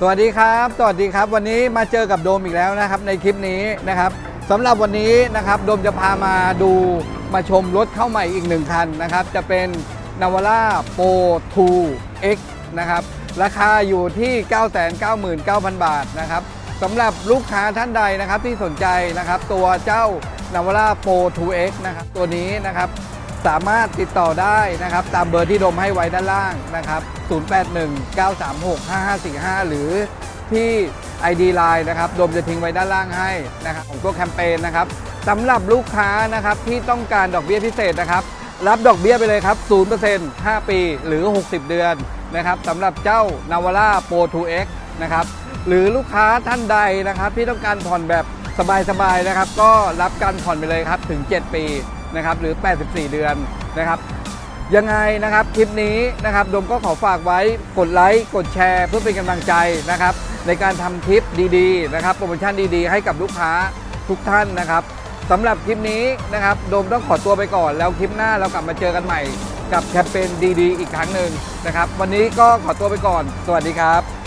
สวัสดีครับ สวัสดีครับ วันนี้มาเจอกับโดมอีกแล้วนะครับ ในคลิปนี้นะครับสำหรับวันนี้นะครับโดมจะพามาดูมาชมรถเข้าใหม่อีกหนึ่งคันนะครับ จะเป็นนาวาร่าโปร 2X นะครับ ราคาอยู่ที่ 999,000 บาทนะครับสำหรับลูกค้าท่านใดนะครับที่สนใจนะครับ ตัวเจ้านาวาร่าโปร 2X นะครับ ตัวนี้นะครับ สามารถติดต่อได้นะครับตามเบอร์ที่ดมให้ไว้ด้านล่างนะครับ 0819365545 หรือที่ ID Line นะครับดมจะทิ้งไว้ด้านล่างให้นะครับของตัวแคมเปญนะครับสำหรับลูกค้านะครับที่ต้องการดอกเบี้ยพิเศษนะครับ รับดอกเบี้ยไปเลยครับ 0% 5 ปีหรือ 60 เดือนนะครับสำหรับเจ้านาวาร่าโปร 2X นะครับหรือลูกค้าท่านใดนะครับที่ต้องการผ่อนแบบสบายๆนะครับ ก็รับการผ่อนไปเลยครับถึง 7 ปี นะครับหรือ 84 เดือนนะครับยังไงนะครับคลิปนี้นะครับโดมก็ขอฝากไว้กดไลค์กดแชร์ เพื่อเป็นกำลังใจนะครับในการทำคลิปดีๆนะครับโปรโมชั่นดีๆ ให้กับลูกค้าทุกท่านนะครับสำหรับคลิปนี้นะครับโดมต้องขอตัวไปก่อน แล้วคลิปหน้าเรากลับมาเจอกันใหม่ กับแคมเปญดีๆ อีกครั้งหนึ่งนะครับ วันนี้ก็ขอตัวไปก่อน สวัสดีครับ